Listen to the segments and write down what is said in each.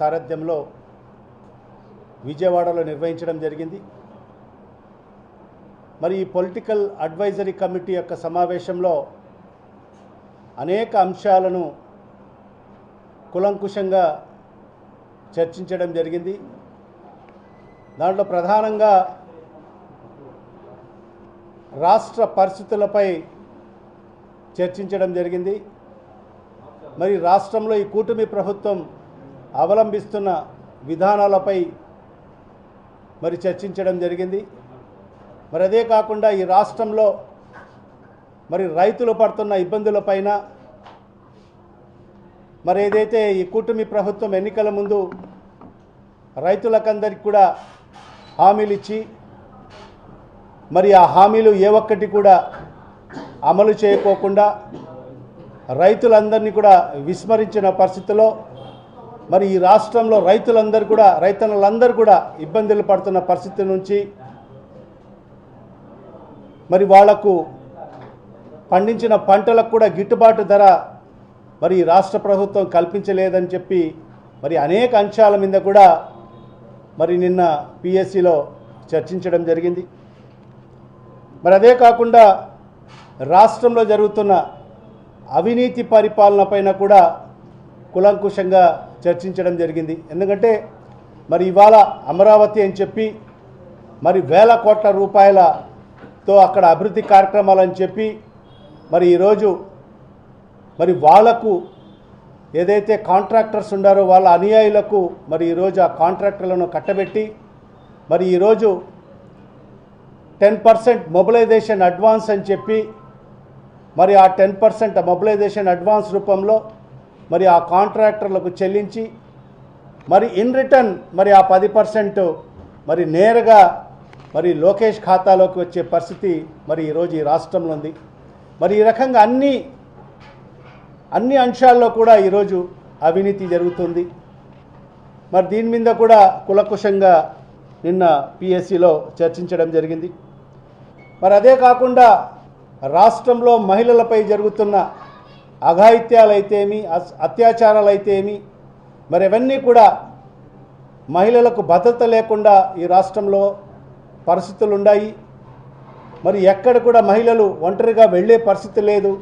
సారథ్యంలో విజయవాడలో నిర్వహించడం జరిగింది. మరి ఈ పొలిటికల్ అడ్వైజరీ కమిటీ యొక్క సమావేశంలో అనేక అంశాలను కులంకుశంగా చర్చించడం జరిగింది. దాంట్లో ప్రధానంగా రాష్ట్ర పరిస్థితులపై చర్చించడం జరిగింది. మరి రాష్ట్రంలో ఈ కూటమి ప్రభుత్వం అవలంబిస్తున్న విధానాలపై మరి చర్చించడం జరిగింది. మరి అదే కాకుండా ఈ రాష్ట్రంలో మరి రైతులు పడుతున్న ఇబ్బందులపైన మరి ఏదైతే ఈ కూటమి ప్రభుత్వం ఎన్నికల ముందు రైతులకందరికి కూడా హామీలు ఇచ్చి మరి ఆ హామీలు ఏ ఒక్కటి కూడా అమలు చేయకోకుండా రైతులందరినీ కూడా విస్మరించిన పరిస్థితిలో మరి ఈ రాష్ట్రంలో రైతులందరూ కూడా రైతన్నలందరూ కూడా ఇబ్బందులు పడుతున్న పరిస్థితి నుంచి మరి వాళ్ళకు పండించిన పంటలకు కూడా గిట్టుబాటు ధర మరి రాష్ట్ర ప్రభుత్వం కల్పించలేదని చెప్పి మరి అనేక అంశాల మీద కూడా మరి నిన్న పిఎస్సిలో చర్చించడం జరిగింది. మరి అదే కాకుండా రాష్ట్రంలో జరుగుతున్న అవినీతి పరిపాలన పైన కూడా కులంకుశంగా చర్చించడం జరిగింది. ఎందుకంటే మరి ఇవాళ అమరావతి అని చెప్పి మరి వేల కోట్ల రూపాయలతో అక్కడ అభివృద్ధి కార్యక్రమాలని చెప్పి మరి ఈరోజు మరి వాళ్ళకు ఏదైతే కాంట్రాక్టర్స్ ఉండారో వాళ్ళ అనుయాయులకు మరి ఈరోజు ఆ కాంట్రాక్టర్లను కట్టబెట్టి మరి ఈరోజు టెన్ పర్సెంట్ మొబిలైజేషన్ అడ్వాన్స్ అని చెప్పి మరి ఆ టెన్ పర్సెంట్ మొబిలైజేషన్ అడ్వాన్స్ రూపంలో మరి ఆ కాంట్రాక్టర్లకు చెల్లించి మరి ఇన్ రిటర్న్ మరి ఆ పది పర్సెంట్ మరి నేరుగా మరి లోకేష్ ఖాతాలోకి వచ్చే పరిస్థితి మరి ఈరోజు ఈ రాష్ట్రంలో ఉంది. మరి ఈ రకంగా అన్ని అన్ని అంశాల్లో కూడా ఈరోజు అవినీతి జరుగుతుంది. మరి దీని మీద కూడా కులకుశంగా నిన్న పిఎస్సిలో చర్చించడం జరిగింది. మరి అదే కాకుండా రాష్ట్రంలో మహిళలపై జరుగుతున్న అఘాయిత్యాలైతేమి అస్- అత్యాచారాలైతేమి మరి అవన్నీ కూడా మహిళలకు భద్రత లేకుండా ఈ రాష్ట్రంలో పరిస్థితులు ఉన్నాయి మరి ఎక్కడ కూడా మహిళలు ఒంటరిగా వెళ్ళే పరిస్థితి లేదు.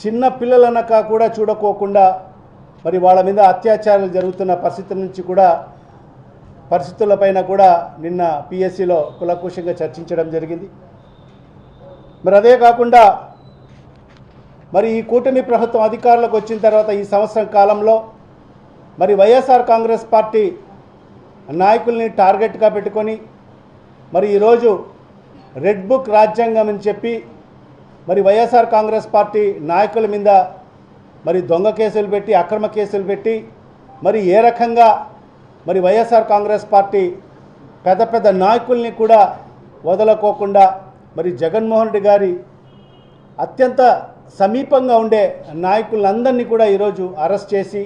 చిన్న పిల్లలనక కూడా చూడకోకుండా మరి వాళ్ళ మీద అత్యాచారాలు జరుగుతున్న పరిస్థితి నుంచి కూడా పరిస్థితులపైన కూడా నిన్న పిఎస్సిలో కులకుశంగా చర్చించడం జరిగింది. మరి అదే కాకుండా మరి ఈ కూటమి ప్రభుత్వం అధికారంలోకి వచ్చిన తర్వాత ఈ సంవత్సరం కాలంలో మరి వైఎస్ఆర్ కాంగ్రెస్ పార్టీ నాయకుల్ని టార్గెట్గా పెట్టుకొని మరి ఈరోజు రెడ్ బుక్ రాజ్యాంగం అని చెప్పి మరి వైఎస్ఆర్ కాంగ్రెస్ పార్టీ నాయకుల మీద మరి దొంగ కేసులు పెట్టి అక్రమ కేసులు పెట్టి మరి ఏ రకంగా మరి వైఎస్ఆర్ కాంగ్రెస్ పార్టీ పెద్ద పెద్ద నాయకుల్ని కూడా వదలకోకుండా మరి జగన్మోహన్ రెడ్డి గారి అత్యంత సమీపంగా ఉండే నాయకులందరినీ కూడా ఈరోజు అరెస్ట్ చేసి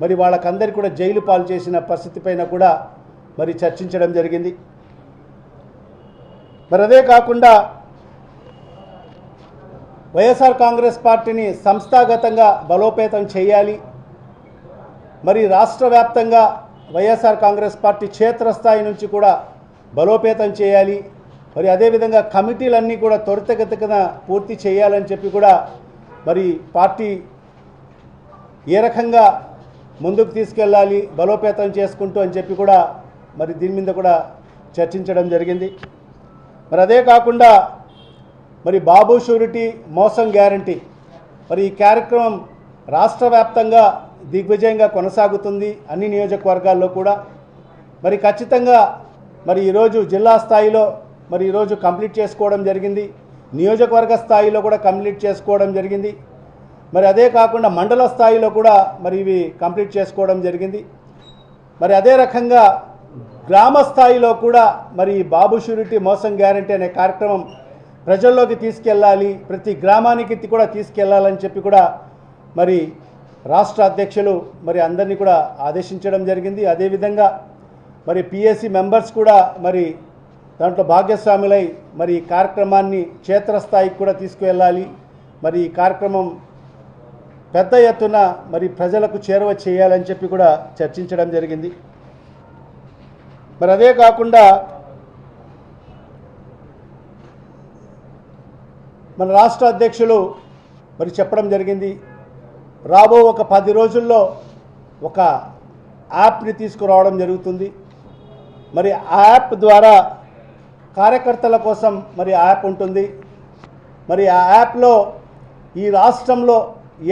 మరి వాళ్ళకందరికీ కూడా జైలు పాలు చేసిన పరిస్థితిపైన కూడా మరి చర్చించడం జరిగింది. మరి అదే కాకుండా వైఎస్ఆర్ కాంగ్రెస్ పార్టీని సంస్థాగతంగా బలోపేతం చేయాలి మరి రాష్ట్ర వ్యాప్తంగా వైఎస్ఆర్ కాంగ్రెస్ పార్టీ క్షేత్రస్థాయి నుంచి కూడా బలోపేతం చేయాలి మరి అదేవిధంగా కమిటీలన్నీ కూడా త్వరితగతిన పూర్తి చేయాలని చెప్పి కూడా మరి పార్టీ ఏ రకంగా ముందుకు తీసుకెళ్ళాలి బలోపేతం చేసుకుంటూ అని చెప్పి కూడా మరి దీని మీద కూడా చర్చించడం జరిగింది. మరి అదే కాకుండా మరి బాబు షూరిటీ మోసం గ్యారంటీ. మరి ఈ కార్యక్రమం రాష్ట్ర వ్యాప్తంగా దిగ్విజయంగా కొనసాగుతుంది అన్ని నియోజకవర్గాల్లో కూడా. మరి ఖచ్చితంగా మరి ఈరోజు జిల్లా స్థాయిలో మరి ఈరోజు కంప్లీట్ చేసుకోవడం జరిగింది. నియోజకవర్గ స్థాయిలో కూడా కంప్లీట్ చేసుకోవడం జరిగింది. మరి అదే కాకుండా మండల స్థాయిలో కూడా మరి ఇవి కంప్లీట్ చేసుకోవడం జరిగింది. మరి అదే రకంగా గ్రామ స్థాయిలో కూడా మరి బాబు షూరిటీ మోసం గ్యారంటీ అనే కార్యక్రమం ప్రజల్లోకి తీసుకెళ్ళాలి ప్రతి గ్రామానికి కూడా తీసుకెళ్ళాలని చెప్పి కూడా మరి రాష్ట్ర అధ్యక్షులు మరి అందరినీ కూడా ఆదేశించడం జరిగింది. అదేవిధంగా మరి పిఎస్సి మెంబర్స్ కూడా మరి దాంట్లో భాగ్యస్వాములై మరి ఈ కార్యక్రమాన్ని క్షేత్రస్థాయికి కూడా తీసుకువెళ్ళాలి. మరి ఈ కార్యక్రమం పెద్ద ఎత్తున మరి ప్రజలకు చేరువ చేయాలని చెప్పి కూడా చర్చించడం జరిగింది. మరి అదే కాకుండా మన రాష్ట్ర అధ్యక్షులు మరి చెప్పడం జరిగింది. రాబో ఒక పది రోజుల్లో ఒక యాప్ని తీసుకురావడం జరుగుతుంది. మరి ఆ యాప్ ద్వారా కార్యకర్తల కోసం మరి ఆ యాప్ ఉంటుంది. మరి ఆ యాప్లో ఈ రాష్ట్రంలో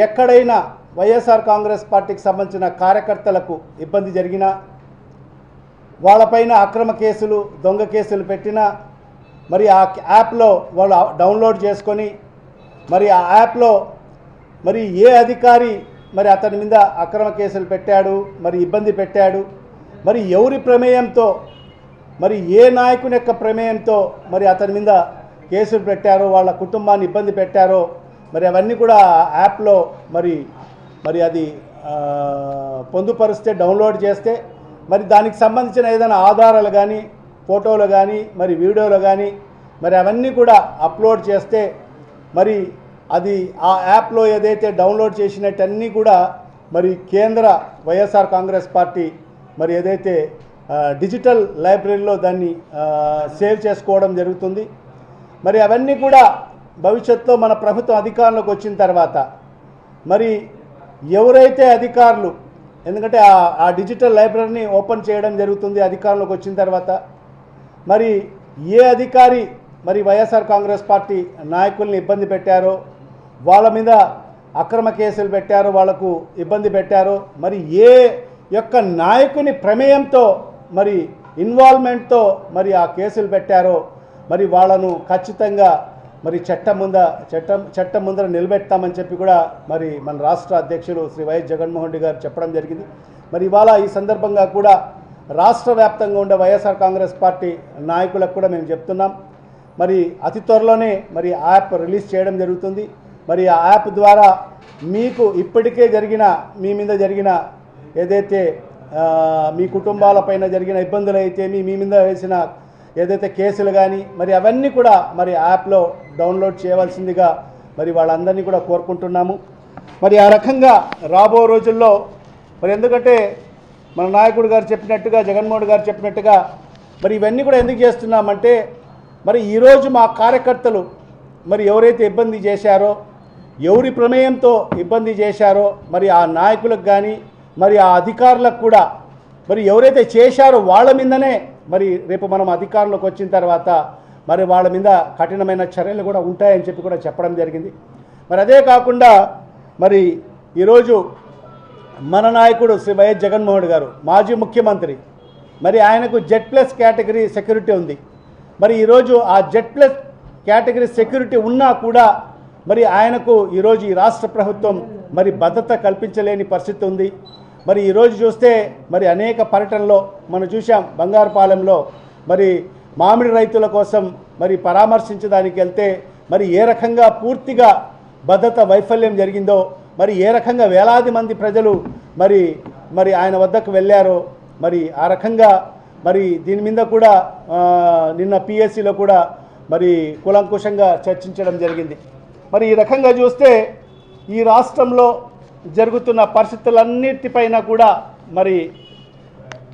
ఎక్కడైనా వైఎస్ఆర్ కాంగ్రెస్ పార్టీకి సంబంధించిన కార్యకర్తలకు ఇబ్బంది జరిగినా వాళ్ళపైన అక్రమ కేసులు దొంగ కేసులు పెట్టినా మరి ఆ యాప్లో వాళ్ళు డౌన్లోడ్ చేసుకొని మరి ఆ యాప్లో మరి ఏ అధికారి మరి అతని మీద అక్రమ కేసులు పెట్టాడు మరి ఇబ్బంది పెట్టాడు మరి ఎవరి ప్రమేయంతో మరి ఏ నాయకుని యొక్క ప్రమేయంతో మరి అతని మీద కేసులు పెట్టారో వాళ్ళ కుటుంబాన్ని ఇబ్బంది పెట్టారో మరి అవన్నీ కూడా యాప్లో మరి మరి అది పొందుపరిస్తే డౌన్లోడ్ చేస్తే మరి దానికి సంబంధించిన ఏదైనా ఆధారాలు కానీ ఫోటోలు కానీ మరి వీడియోలు కానీ మరి అవన్నీ కూడా అప్లోడ్ చేస్తే మరి అది ఆ యాప్లో ఏదైతే డౌన్లోడ్ చేసినట్టన్నీ కూడా మరి కేంద్ర వైఎస్ఆర్ కాంగ్రెస్ పార్టీ మరి ఏదైతే డిజిటల్ లైబ్రరీలో దాన్ని సేవ్ చేసుకోవడం జరుగుతుంది. మరి అవన్నీ కూడా భవిష్యత్తులో మన ప్రభుత్వం అధికారంలోకి వచ్చిన తర్వాత మరి ఎవరైతే అధికారులు ఎందుకంటే ఆ- ఆ డిజిటల్ లైబ్రరీని ఓపెన్ చేయడం జరుగుతుంది అధికారంలోకి వచ్చిన తర్వాత మరి ఏ అధికారి మరి వైఎస్ఆర్ కాంగ్రెస్ పార్టీ నాయకుల్ని ఇబ్బంది పెట్టారో వాళ్ళ మీద అక్రమ కేసులు పెట్టారో వాళ్ళకు ఇబ్బంది పెట్టారో మరి ఏ యొక్క నాయకుని ప్రమేయంతో మరి ఇన్వాల్వ్మెంట్తో మరి ఆ కేసులు పెట్టారో మరి వాళ్ళను ఖచ్చితంగా మరి చట్టం ముంద చట్టం చట్టం ముందర నిలబెడతామని చెప్పి కూడా మరి మన రాష్ట్ర అధ్యక్షులు శ్రీ వైఎస్ జగన్మోహన్ రెడ్డి గారు చెప్పడం జరిగింది. మరి ఇవాళ ఈ సందర్భంగా కూడా రాష్ట్ర వ్యాప్తంగా ఉండే వైఎస్ఆర్ కాంగ్రెస్ పార్టీ నాయకులకు కూడా మేము చెప్తున్నాం. మరి అతి త్వరలోనే మరి యాప్ రిలీజ్ చేయడం జరుగుతుంది. మరి ఆ యాప్ ద్వారా మీకు ఇప్పటికే జరిగిన మీ మీద జరిగిన ఏదైతే మీ కుటుంబాలపైన జరిగిన ఇబ్బందులు అయితే మీ మీ మీద వేసిన ఏదైతే కేసులు కానీ మరి అవన్నీ కూడా మరి యాప్లో డౌన్లోడ్ చేయవలసిందిగా మరి వాళ్ళందరినీ కూడా కోరుకుంటున్నాము. మరి ఆ రకంగా రాబో రోజుల్లో మరి ఎందుకంటే మన నాయకుడు గారు చెప్పినట్టుగా జగన్మోహన్ గారు చెప్పినట్టుగా మరి ఇవన్నీ కూడా ఎందుకు చేస్తున్నామంటే మరి ఈరోజు మా కార్యకర్తలు మరి ఎవరైతే ఇబ్బంది చేశారో ఎవరి ప్రమేయంతో ఇబ్బంది చేశారో మరి ఆ నాయకులకు కానీ మరి ఆ అధికారులకు కూడా మరి ఎవరైతే చేశారో వాళ్ళ మీదనే మరి రేపు మనం అధికారంలోకి వచ్చిన తర్వాత మరి వాళ్ళ మీద కఠినమైన చర్యలు కూడా ఉంటాయని చెప్పి కూడా చెప్పడం జరిగింది. మరి అదే కాకుండా మరి ఈరోజు మన నాయకుడు శ్రీ వైఎస్ జగన్మోహన్ గారు మాజీ ముఖ్యమంత్రి మరి ఆయనకు జెడ్ ప్లస్ కేటగిరీ సెక్యూరిటీ ఉంది. మరి ఈరోజు ఆ జెడ్ ప్లస్ కేటగిరీ సెక్యూరిటీ ఉన్నా కూడా మరి ఆయనకు ఈరోజు ఈ రాష్ట్ర ప్రభుత్వం మరి భద్రత కల్పించలేని పరిస్థితి ఉంది. మరి ఈరోజు చూస్తే మరి అనేక పర్యటనలో మనం చూసాం బంగారుపాలెంలో మరి మామిడి రైతుల కోసం మరి పరామర్శించడానికి వెళ్తే మరి ఏ రకంగా పూర్తిగా భద్రత వైఫల్యం జరిగిందో మరి ఏ రకంగా వేలాది మంది ప్రజలు మరి మరి ఆయన వద్దకు వెళ్ళారో మరి ఆ రకంగా మరి దీని మీద కూడా నిన్న పిఎస్సిలో కూడా మరి కూలంకుషంగా చర్చించడం జరిగింది. మరి ఈ రకంగా చూస్తే ఈ రాష్ట్రంలో జరుగుతున్న పరిస్థితులన్నిటిపైన కూడా మరి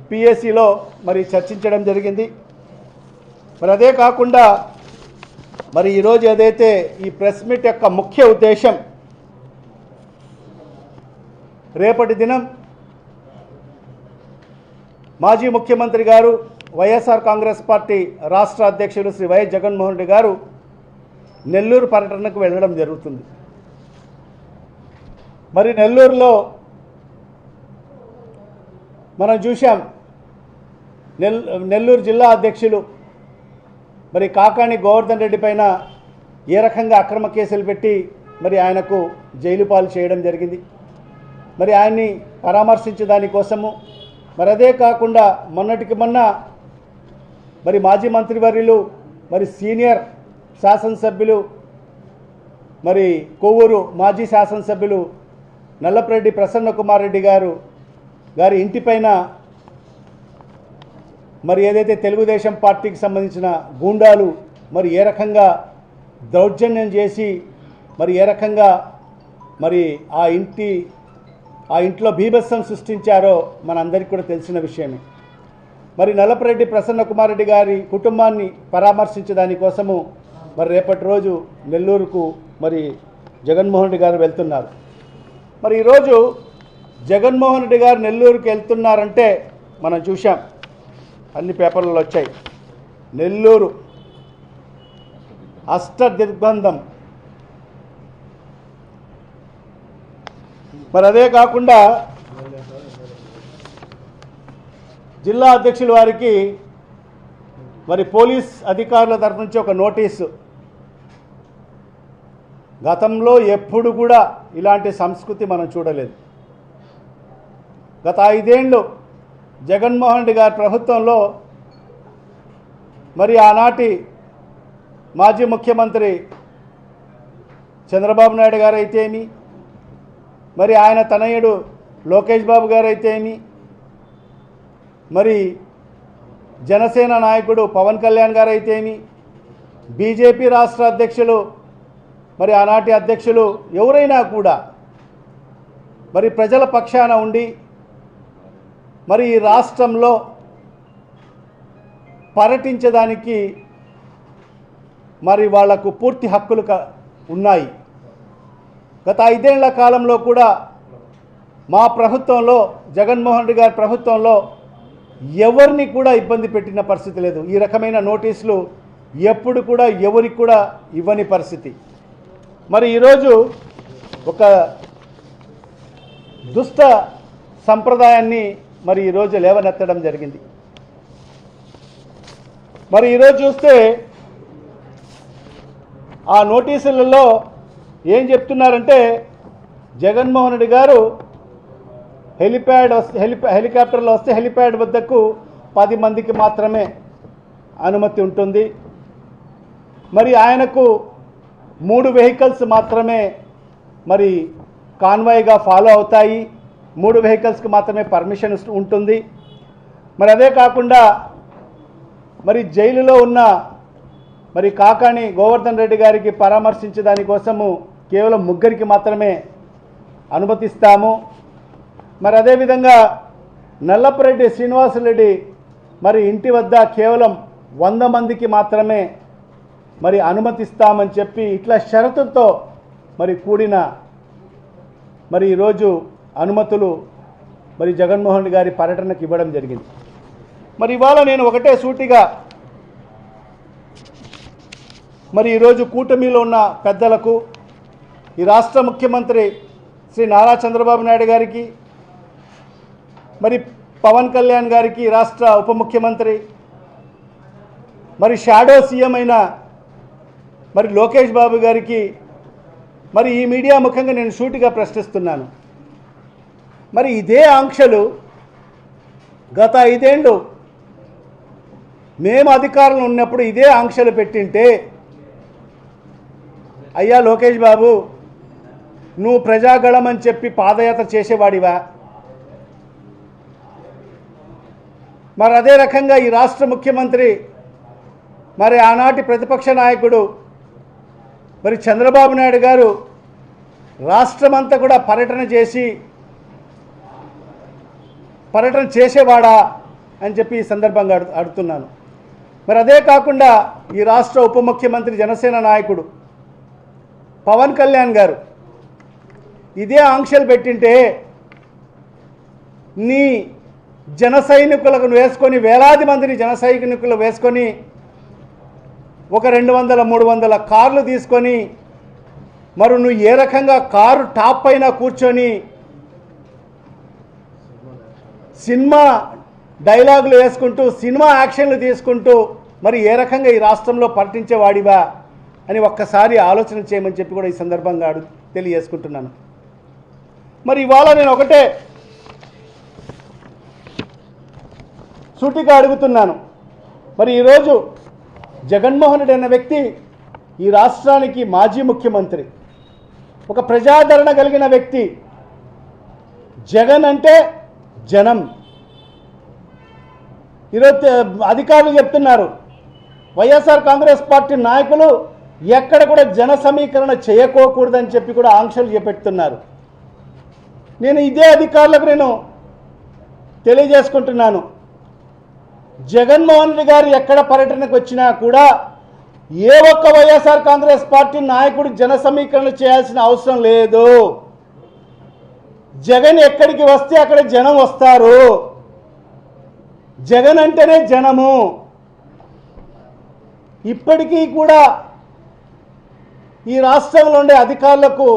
పిఎస్సిలో మరి చర్చించడం జరిగింది. మరి అదే కాకుండా మరి ఈరోజు ఏదైతే ఈ ప్రెస్ మీట్ యొక్క ముఖ్య ఉద్దేశం రేపటి దినం మాజీ ముఖ్యమంత్రి గారు వైఎస్ఆర్ కాంగ్రెస్ పార్టీ రాష్ట్ర అధ్యక్షుడు శ్రీ వైఎస్ జగన్మోహన్ రెడ్డి గారు నెల్లూరు పర్యటనకు వెళ్ళడం జరుగుతుంది. మరి నెల్లూరులో మనం చూశాం. నెల్ నెల్లూరు జిల్లా అధ్యక్షులు మరి కాకాణి గోవర్ధన్ రెడ్డి పైన ఏ రకంగా అక్రమ కేసులు పెట్టి మరి ఆయనకు జైలు పాలు చేయడం జరిగింది. మరి ఆయన్ని పరామర్శించే దానికోసము మరి అదే కాకుండా మొన్నటికి మొన్న మరి మాజీ మంత్రివర్యులు మరి సీనియర్ శాసనసభ్యులు మరి కొవ్వూరు మాజీ శాసనసభ్యులు నల్లపరెడ్డి ప్రసన్న కుమార్ రెడ్డి గారు గారి ఇంటిపైన మరి ఏదైతే తెలుగుదేశం పార్టీకి సంబంధించిన గూండాలు మరి ఏ రకంగా దౌర్జన్యం చేసి మరి ఏ రకంగా మరి ఆ ఇంటి ఆ ఇంట్లో బీభత్సం సృష్టించారో మనందరికీ కూడా తెలిసిన విషయమే. మరి నల్లపరెడ్డి ప్రసన్న కుమార్ రెడ్డి గారి కుటుంబాన్ని పరామర్శించడాని కోసము మరి రేపటి రోజు నెల్లూరుకు మరి జగన్మోహన్ రెడ్డి గారు వెళ్తున్నారు. మరి ఈరోజు జగన్మోహన్ రెడ్డి గారు నెల్లూరుకి వెళ్తున్నారంటే మనం చూసాం అన్ని పేపర్లలో వచ్చాయి. నెల్లూరు అష్ట దిగ్బంధం. మరి అదే కాకుండా జిల్లా అధ్యక్షుల వారికి మరి పోలీస్ అధికారుల తరఫు నుంచి ఒక నోటీసు గతంలో ఎప్పుడు కూడా ఇలాంటి సంస్కృతి మనం చూడలేదు. గత ఐదేళ్ళు జగన్మోహన్ రెడ్డి గారి ప్రభుత్వంలో మరి ఆనాటి మాజీ ముఖ్యమంత్రి చంద్రబాబు నాయుడు గారు అయితేమి మరి ఆయన తనయుడు లోకేష్ బాబు గారు అయితేమి మరి జనసేన నాయకుడు పవన్ కళ్యాణ్ గారు అయితేమి బీజేపీ రాష్ట్ర అధ్యక్షులు మరి ఆనాటి అధ్యక్షులు ఎవరైనా కూడా మరి ప్రజల పక్షాన ఉండి మరి ఈ రాష్ట్రంలో పర్యటించడానికి మరి వాళ్ళకు పూర్తి హక్కులు ఉన్నాయి. గత ఐదేళ్ళ కాలంలో కూడా మా ప్రభుత్వంలో జగన్మోహన్ రెడ్డి గారి ప్రభుత్వంలో ఎవరిని కూడా ఇబ్బంది పెట్టిన పరిస్థితి లేదు. ఈ రకమైన నోటీసులు ఎప్పుడు కూడా ఎవరికి కూడా ఇవ్వని పరిస్థితి. మరి ఈరోజు ఒక దుష్ట సంప్రదాయాన్ని మరి ఈరోజు లేవనెత్తడం జరిగింది. మరి ఈరోజు చూస్తే ఆ నోటీసులలో ఏం చెప్తున్నారంటే జగన్మోహన్ రెడ్డి గారు హెలిప్యాడ్ వస్తే హెలిపా హెలికాప్టర్లో వస్తే హెలిప్యాడ్ వద్దకు పది మందికి మాత్రమే అనుమతి ఉంటుంది. మరి ఆయనకు మూడు వెహికల్స్ మాత్రమే మరి కాన్వాయ్గా ఫాలో అవుతాయి. మూడు వెహికల్స్కి మాత్రమే పర్మిషన్ ఉంటుంది. మరి అదే కాకుండా మరి జైలులో ఉన్న మరి కాకాణి గోవర్ధన్ రెడ్డి గారికి పరామర్శించే దానికోసము కేవలం ముగ్గురికి మాత్రమే అనుమతిస్తాము. మరి అదేవిధంగా నల్లపరెడ్డి శ్రీనివాసరెడ్డి మరి ఇంటి వద్ద కేవలం వంద మందికి మాత్రమే మరి అనుమతిస్తామని చెప్పి ఇట్లా షరతులతో మరి కూడిన మరి ఈరోజు అనుమతులు మరి జగన్మోహన్ రెడ్డి గారి పర్యటనకు ఇవ్వడం జరిగింది. మరి ఇవాళ నేను ఒకటే సూటిగా మరి ఈరోజు కూటమిలో ఉన్న పెద్దలకు ఈ రాష్ట్ర ముఖ్యమంత్రి శ్రీ నారా చంద్రబాబు నాయుడు గారికి మరి పవన్ కళ్యాణ్ గారికి రాష్ట్ర ఉప ముఖ్యమంత్రి మరి షాడో సీఎం అయిన మరి లోకేష్ బాబు గారికి మరి ఈ మీడియా ముఖంగా నేను సూటిగా ప్రశ్నిస్తున్నాను. మరి ఇదే ఆంక్షలు గత ఐదేళ్ళు మేము అధికారంలో ఉన్నప్పుడు ఇదే ఆంక్షలు పెట్టింటే అయ్యా లోకేష్ బాబు నువ్వు ప్రజాగళం అని చెప్పి పాదయాత్ర చేసేవాడివా? మరి అదే రకంగా ఈ రాష్ట్ర ముఖ్యమంత్రి మరి ఆనాటి ప్రతిపక్ష నాయకుడు మరి చంద్రబాబు నాయుడు గారు రాష్ట్రమంతా కూడా పర్యటన చేసి పర్యటన చేసేవాడా అని చెప్పి ఈ సందర్భంగా అడు అడుగుతున్నాను. మరి అదే కాకుండా ఈ రాష్ట్ర ఉప ముఖ్యమంత్రి జనసేన నాయకుడు పవన్ కళ్యాణ్ గారు ఇదే ఆంక్షలు పెట్టింటే నీ జన సైనికులకు వేసుకొని వేలాది మందిని జన సైనికులు వేసుకొని ఒక రెండు వందల మూడు వందల కార్లు తీసుకొని మరి నువ్వు ఏ రకంగా కారు టాప్ పైన కూర్చొని సినిమా డైలాగులు వేసుకుంటూ సినిమా యాక్షన్లు తీసుకుంటూ మరి ఏ రకంగా ఈ రాష్ట్రంలో పట్టించేవాడివా అని ఒక్కసారి ఆలోచన చేయమని చెప్పి కూడా ఈ సందర్భంగా తెలియజేసుకుంటున్నాను. మరి ఇవాళ నేను ఒకటే సూటిగా అడుగుతున్నాను. మరి ఈరోజు జగన్మోహన్ రెడ్డి అన్న వ్యక్తి ఈ రాష్ట్రానికి మాజీ ముఖ్యమంత్రి. ఒక ప్రజాదరణ కలిగిన వ్యక్తి. జగన్ అంటే జనం. ఈరోజు అధికారులు చెప్తున్నారు. వైఎస్ఆర్ కాంగ్రెస్ పార్టీ నాయకులు ఎక్కడ కూడా జన సమీకరణ చేయకోకూడదని చెప్పి కూడా ఆంక్షలు చేపెడుతున్నారు. నేను ఇదే అధికారులకు నేను తెలియజేసుకుంటున్నాను. జగన్మోహన్ రెడ్డి గారు ఎక్కడ పర్యటనకు వచ్చినా కూడా ఏ ఒక్క వైఎస్ఆర్ కాంగ్రెస్ పార్టీ నాయకుడు జన సమీకరణ చేయాల్సిన అవసరం లేదు. జగన్ ఎక్కడికి వస్తే అక్కడ జనం వస్తారు. జగన్ అంటేనే జనము. ఇప్పటికీ కూడా ఈ రాష్ట్రంలో ఉండే అధికారులకు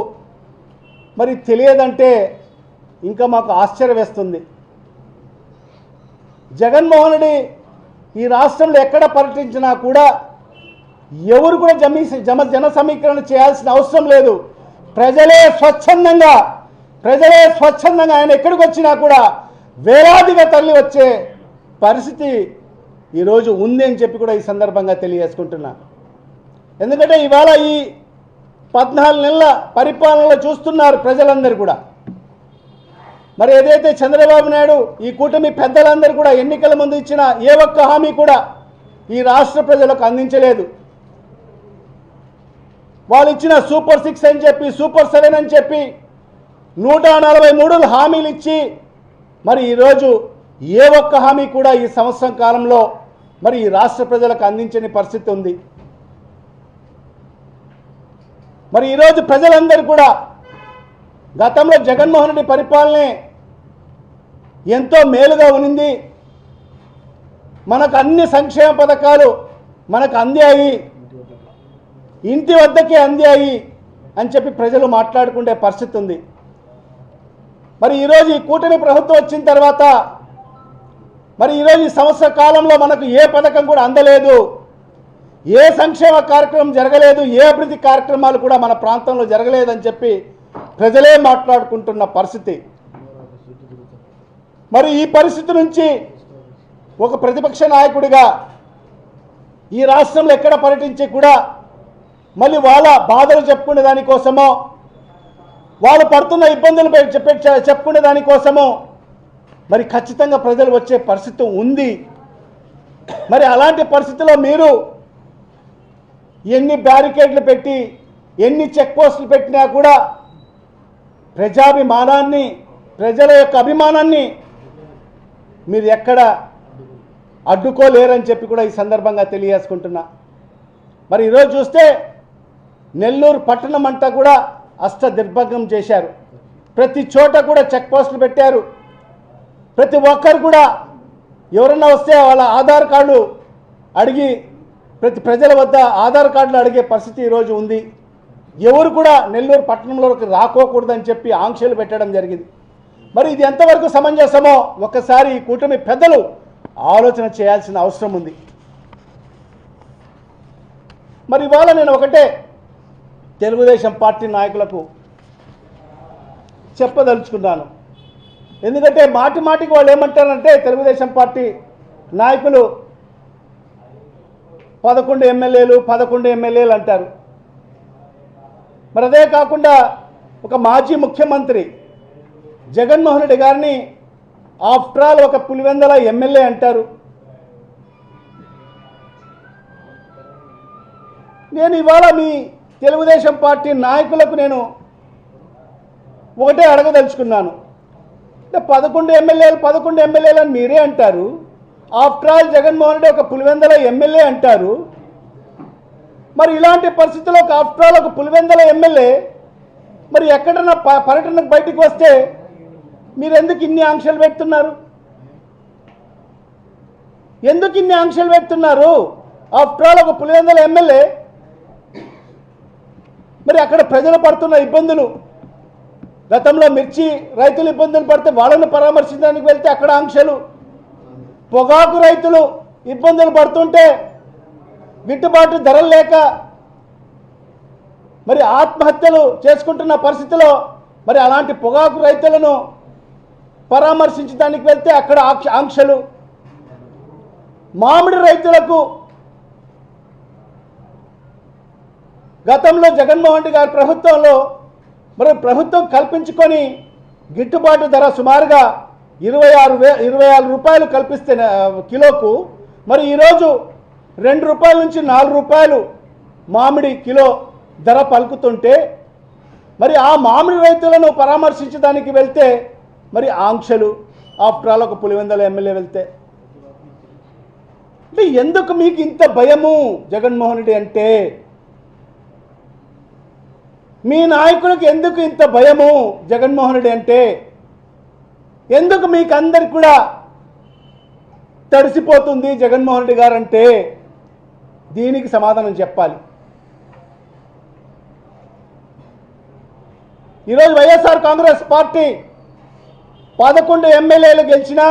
మరి తెలియదంటే ఇంకా మాకు ఆశ్చర్యం వేస్తుంది జగన్మోహన్ రెడ్డి ఈ రాష్ట్రంలో ఎక్కడ పర్యటించినా కూడా ఎవరు కూడా జమీ జమ జన సమీకరణ చేయాల్సిన అవసరం లేదు. ప్రజలే స్వచ్ఛందంగా ప్రజలే స్వచ్ఛందంగా ఆయన ఎక్కడికి వచ్చినా కూడా వేలాదిగా తరలి వచ్చే పరిస్థితి ఈరోజు ఉంది అని చెప్పి కూడా ఈ సందర్భంగా తెలియజేసుకుంటున్నా. ఎందుకంటే ఇవాళ ఈ పద్నాలుగు నెలల పరిపాలనలో చూస్తున్నారు ప్రజలందరూ కూడా. మరి ఏదైతే చంద్రబాబు నాయుడు ఈ కూటమి పెద్దలందరూ కూడా ఎన్నికల ముందు ఇచ్చిన ఏ ఒక్క హామీ కూడా ఈ రాష్ట్ర ప్రజలకు అందించలేదు. వాళ్ళు ఇచ్చిన సూపర్ సిక్స్ అని చెప్పి సూపర్ సెవెన్ అని చెప్పి నూట నలభై మూడు హామీలు ఇచ్చి మరి ఈరోజు ఏ ఒక్క హామీ కూడా ఈ సంవత్సరం కాలంలో మరి ఈ రాష్ట్ర ప్రజలకు అందించని పరిస్థితి ఉంది. మరి ఈరోజు ప్రజలందరూ కూడా గతంలో జగన్మోహన్ రెడ్డి పరిపాలనే ఎంతో మేలుగా ఉనింది మనకు అన్ని సంక్షేమ పథకాలు మనకు అందాయి. ఇంటి వద్దకే అందాయి అని చెప్పి ప్రజలు మాట్లాడుకునే పరిస్థితి ఉంది. మరి ఈరోజు ఈ కూటమి ప్రభుత్వం వచ్చిన తర్వాత మరి ఈరోజు ఈ సంవత్సర కాలంలో మనకు ఏ పథకం కూడా అందలేదు. ఏ సంక్షేమ కార్యక్రమం జరగలేదు. ఏ అభివృద్ధి కార్యక్రమాలు కూడా మన ప్రాంతంలో జరగలేదని చెప్పి ప్రజలే మాట్లాడుకుంటున్న పరిస్థితి. మరి ఈ పరిస్థితి నుంచి ఒక ప్రతిపక్ష నాయకుడిగా ఈ రాష్ట్రంలో ఎక్కడ పర్యటించి కూడా మళ్ళీ వాళ్ళ బాధలు చెప్పుకునే దానికోసమో వాళ్ళు పడుతున్న ఇబ్బందులు చెప్పే చెప్పుకునే దానికోసమో మరి ఖచ్చితంగా ప్రజలు వచ్చే పరిస్థితి ఉంది. మరి అలాంటి పరిస్థితిలో మీరు ఎన్ని బ్యారికేడ్లు పెట్టి ఎన్ని చెక్ పోస్టులు పెట్టినా కూడా ప్రజాభిమానాన్ని ప్రజల యొక్క అభిమానాన్ని మీరు ఎక్కడ అడ్డుకోలేరని చెప్పి కూడా ఈ సందర్భంగా తెలియజేసుకుంటున్నా. మరి ఈరోజు చూస్తే నెల్లూరు పట్టణం అంతా కూడా అష్ట దిగ్భంగం చేశారు. ప్రతి చోట కూడా చెక్ పోస్టులు పెట్టారు. ప్రతి ఒక్కరు కూడా ఎవరన్నా వస్తే వాళ్ళ ఆధార్ కార్డు అడిగి ప్రతి ప్రజల వద్ద ఆధార్ కార్డులు అడిగే పరిస్థితి ఈరోజు ఉంది. ఎవరు కూడా నెల్లూరు పట్టణంలోకి రాకోకూడదని చెప్పి ఆంక్షలు పెట్టడం జరిగింది. మరి ఇది ఎంతవరకు సమంజసమో ఒకసారి ఈ కూటమి పెద్దలు ఆలోచన చేయాల్సిన అవసరం ఉంది. మరి ఇవాళ నేను ఒకటే తెలుగుదేశం పార్టీ నాయకులకు చెప్పదలుచుకున్నాను. ఎందుకంటే మాటి మాటికి వాళ్ళు ఏమంటారంటే తెలుగుదేశం పార్టీ నాయకులు పదకొండు ఎమ్మెల్యేలు పదకొండు ఎమ్మెల్యేలు అంటారు. మరి అదే కాకుండా ఒక మాజీ ముఖ్యమంత్రి జగన్మోహన్ రెడ్డి గారిని ఆఫ్టర్ ఆల్ ఒక పులివెందల ఎమ్మెల్యే అంటారు. నేను ఇవాళ మీ తెలుగుదేశం పార్టీ నాయకులకు నేను ఒకటే అడగదలుచుకున్నాను. అంటే పదకొండు ఎమ్మెల్యేలు పదకొండు ఎమ్మెల్యేలు అని మీరే అంటారు. ఆఫ్టర్ ఆల్ జగన్మోహన్ రెడ్డి ఒక పులివెందల ఎమ్మెల్యే అంటారు. మరి ఇలాంటి పరిస్థితుల్లో ఒక ఆఫ్టర్ ఆల్ ఒక పులివెందల ఎమ్మెల్యే మరి ఎక్కడన్నా ప- పర్యటనకు బయటికి వస్తే మీరు ఎందుకు ఇన్ని ఆంక్షలు పెడుతున్నారు? ఎందుకు ఇన్ని ఆంక్షలు పెడుతున్నారు? ఆఫ్టర్ ఆల్ ఒక పులివెందల ఎమ్మెల్యే మరి అక్కడ ప్రజలు పడుతున్న ఇబ్బందులు గతంలో మిర్చి రైతులు ఇబ్బందులు పడితే వాళ్ళని పరామర్శించడానికి వెళ్తే అక్కడ ఆంక్షలు పొగాకు రైతులు ఇబ్బందులు పడుతుంటే గిట్టుబాటు ధరలు లేక మరి ఆత్మహత్యలు చేసుకుంటున్న పరిస్థితిలో మరి అలాంటి పొగాకు రైతులను పరామర్శించడానికి వెళ్తే అక్కడ ఆక్ష- ఆంక్షలు. మామిడి రైతులకు గతంలో జగన్మోహన్ రెడ్డి గారి ప్రభుత్వంలో మరి ప్రభుత్వం కల్పించుకొని గిట్టుబాటు ధర సుమారుగా ఇరవై ఆరు వే ఇరవై ఆరు రూపాయలు కల్పిస్తే కిలోకు. మరి ఈరోజు రెండు రూపాయల నుంచి నాలుగు రూపాయలు మామిడి కిలో ధర పలుకుతుంటే మరి ఆ మామిడి రైతులను పరామర్శించడానికి వెళ్తే మరి ఆంక్షలు ఆఫ్టర్ ఆల్ ఒక పులివెందల ఎమ్మెల్యే వెళ్తే? అంటే ఎందుకు మీకు ఇంత భయము జగన్మోహన్ రెడ్డి అంటే? మీ నాయకులకు ఎందుకు ఇంత భయము జగన్మోహన్ రెడ్డి అంటే? ఎందుకు మీకు అందరికి కూడా తడిసిపోతుంది జగన్మోహన్ రెడ్డి గారు అంటే? దీనికి సమాధానం చెప్పాలి. ఈరోజు వైఎస్ఆర్ కాంగ్రెస్ పార్టీ పదకొండు ఎమ్మెల్యేలు గెలిచిన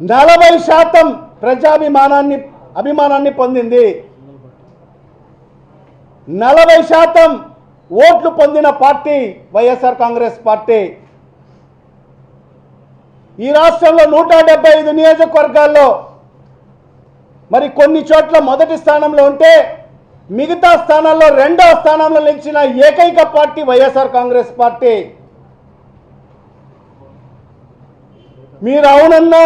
నలభై శాతం ప్రజాభిమానాన్ని అభిమానాన్ని పొందింది. నలభై శాతం ఓట్లు పొందిన పార్టీ వైఎస్ఆర్ కాంగ్రెస్ పార్టీ. ఈ రాష్ట్రంలో నూట డెబ్బై ఐదు నియోజకవర్గాల్లో మరి కొన్ని చోట్ల మొదటి స్థానంలో ఉంటే మిగతా స్థానాల్లో రెండవ స్థానంలో నిలిచిన ఏకైక పార్టీ వైఎస్ఆర్ కాంగ్రెస్ పార్టీ. మీరు అవునన్నా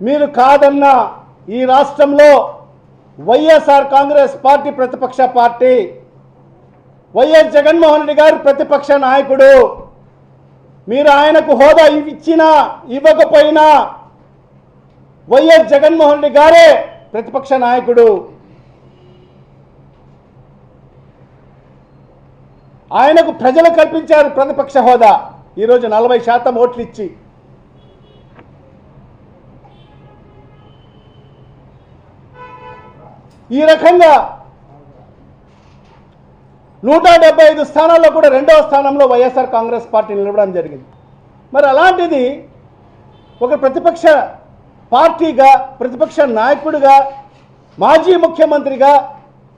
మీరు కాదన్నా ఈ రాష్ట్రంలో Y S R Congress party ప్రతిపక్ష party Y S Jaganmohan Reddy garu ప్రతిపక్ష నాయకుడు. మీరు ఆయనకు హోదా ఇచ్చినా ఇవ్వకపోయినా వైఎస్ జగన్మోహన్ రెడ్డి గారే ప్రతిపక్ష నాయకుడు. ఆయనకు ప్రజలు కల్పించారు ప్రతిపక్ష హోదా. ఈరోజు నలభై శాతం ఓట్లు ఇచ్చి ఈ రకంగా నూట డెబ్బై ఐదు స్థానాల్లో కూడా రెండవ స్థానంలో వైఎస్ఆర్ కాంగ్రెస్ పార్టీ నిలవడం జరిగింది. మరి అలాంటిది ఒక ప్రతిపక్ష పార్టీగా ప్రతిపక్ష నాయకుడిగా మాజీ ముఖ్యమంత్రిగా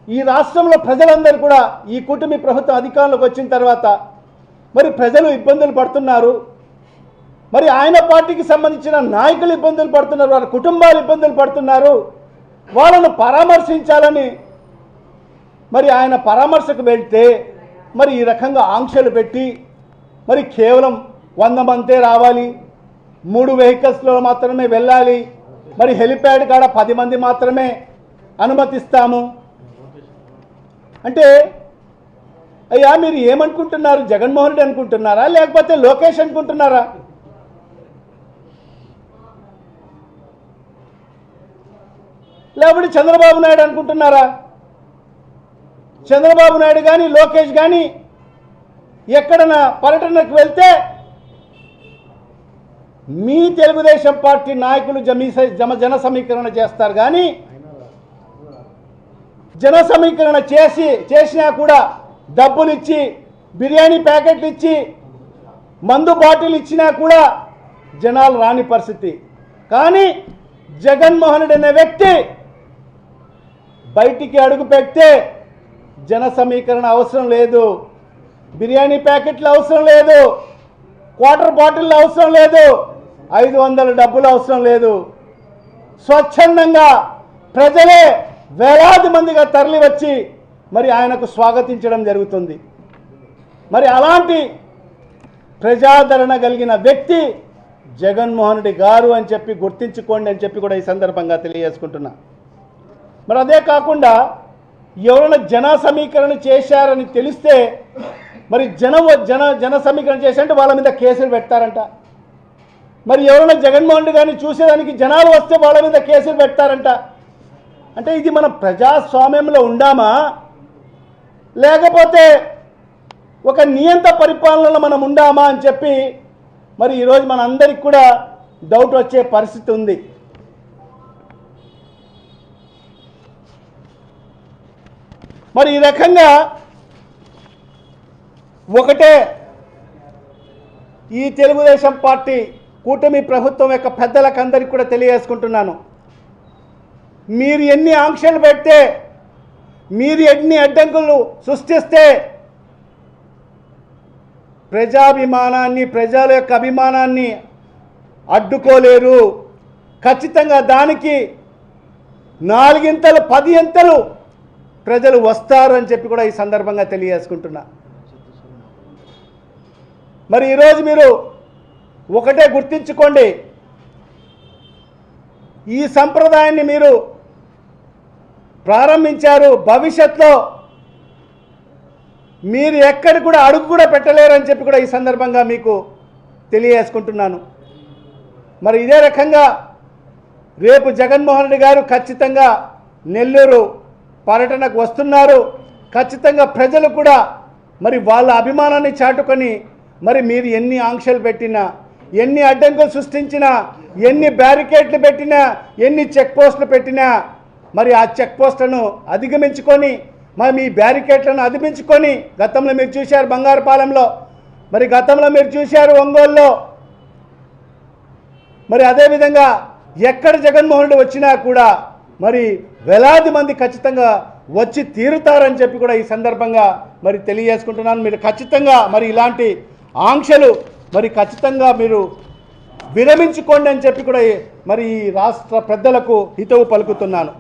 ఈ రాష్ట్రంలో ప్రజలందరూ కూడా ఈ కూటమి ప్రభుత్వం అధికారంలోకి వచ్చిన తర్వాత మరి ప్రజలు ఇబ్బందులు పడుతున్నారు. మరి ఆయన పార్టీకి సంబంధించిన నాయకులు ఇబ్బందులు పడుతున్నారు వారి కుటుంబాలు ఇబ్బందులు పడుతున్నారు. వాళ్ళను పరామర్శించాలని మరి ఆయన పరామర్శకు వెళ్తే మరి ఈ రకంగా ఆంక్షలు పెట్టి మరి కేవలం వంద మందే రావాలి. మూడు వెహికల్స్లో మాత్రమే వెళ్ళాలి. మరి హెలిప్యాడ్ కాడ పది మంది మాత్రమే అనుమతిస్తాము. అంటే అయ్యా మీరు ఏమనుకుంటున్నారు? జగన్మోహన్ రెడ్డి అనుకుంటున్నారా? లేకపోతే లోకేష్ అనుకుంటున్నారా? లేకపోతే చంద్రబాబు నాయుడు అనుకుంటున్నారా? చంద్రబాబు నాయుడు కానీ లోకేష్ కానీ ఎక్కడన్నా పర్యటనకు వెళ్తే మీ తెలుగుదేశం పార్టీ నాయకులు జమీ జమ జన సమీకరణ చేస్తారు కానీ జన సమీకరణ చేసి చేసినా కూడా డబ్బులు ఇచ్చి బిర్యానీ ప్యాకెట్లు ఇచ్చి మందు బాటిల్ ఇచ్చినా కూడా జనాలు రాని పరిస్థితి. కానీ జగన్మోహన్ రెడ్డి అనే వ్యక్తి బయటికి అడుగు పెడితే జన సమీకరణ అవసరం లేదు. బిర్యానీ ప్యాకెట్లు అవసరం లేదు. క్వార్టర్ బాటిల్ అవసరం లేదు. ఐదు వందల డబ్బులు అవసరం లేదు. స్వచ్ఛందంగా ప్రజలే వేలాది మందిగా తరలి వచ్చి మరి ఆయనకు స్వాగతించడం జరుగుతుంది. మరి అలాంటి ప్రజాదరణ కలిగిన వ్యక్తి జగన్మోహన్ రెడ్డి గారు అని చెప్పి గుర్తించుకోండి అని చెప్పి కూడా ఈ సందర్భంగా తెలియజేసుకుంటున్నా. మరి అదే కాకుండా ఎవరైనా జన సమీకరణ చేశారని తెలిస్తే మరి జన జన జన సమీకరణ చేశారంటే వాళ్ళ మీద కేసులు పెడతారంట. మరి ఎవరైనా జగన్మోహన్ రెడ్డి గారిని చూసేదానికి జనాలు వస్తే వాళ్ళ మీద కేసులు పెడతారంట. అంటే ఇది మన ప్రజాస్వామ్యంలో ఉండామా? లేకపోతే ఒక నియంత పరిపాలనలో మనం ఉండామా అని చెప్పి మరి ఈరోజు మన అందరికి కూడా డౌట్ వచ్చే పరిస్థితి ఉంది. మరి ఈ రకంగా ఒకటే ఈ తెలుగుదేశం పార్టీ కూటమి ప్రభుత్వం యొక్క పెద్దలకు అందరికీ కూడా తెలియజేసుకుంటున్నాను. మీరు ఎన్ని ఆంక్షలు పెడితే మీరు ఎన్ని అడ్డంకులు సృష్టిస్తే ప్రజాభిమానాన్ని ప్రజల యొక్క అభిమానాన్ని అడ్డుకోలేరు. ఖచ్చితంగా దానికి నాలుగింతలు పది ఇంతలు ప్రజలు వస్తారు అని చెప్పి కూడా ఈ సందర్భంగా తెలియజేసుకుంటున్నా. మరి ఈరోజు మీరు ఒకటే గుర్తించుకోండి. ఈ సంప్రదాయాన్ని మీరు ప్రారంభించారు. భవిష్యత్లో మీరు ఎక్కడ కూడా అడుగు కూడా పెట్టలేరని చెప్పి కూడా ఈ సందర్భంగా మీకు తెలియజేసుకుంటున్నాను. మరి ఇదే రకంగా రేపు జగన్మోహన్ రెడ్డి గారు ఖచ్చితంగా నెల్లూరు పర్యటనకు వస్తున్నారు. ఖచ్చితంగా ప్రజలు కూడా మరి వాళ్ళ అభిమానాన్ని చాటుకొని మరి మీరు ఎన్ని ఆంక్షలు పెట్టినా ఎన్ని అడ్డంకులు సృష్టించినా ఎన్ని బ్యారికేడ్లు పెట్టినా ఎన్ని చెక్ పోస్టులు పెట్టినా మరి ఆ చెక్ పోస్టులను అధిగమించుకొని మరి మీ బ్యారికేడ్లను అధిగమించుకొని గతంలో మీరు చూశారు బంగారుపాలెంలో మరి గతంలో మీరు చూశారు ఒంగోలులో మరి అదేవిధంగా ఎక్కడ జగన్మోహన్ రెడ్డి వచ్చినా కూడా మరి వేలాది మంది ఖచ్చితంగా వచ్చి తీరుతారని చెప్పి కూడా ఈ సందర్భంగా మరి తెలియజేసుకుంటున్నాను. మీరు ఖచ్చితంగా మరి ఇలాంటి ఆంక్షలు మరి ఖచ్చితంగా మీరు విరమించుకోండి అని చెప్పి కూడా మరి ఈ రాష్ట్ర పెద్దలకు హితవు పలుకుతున్నాను.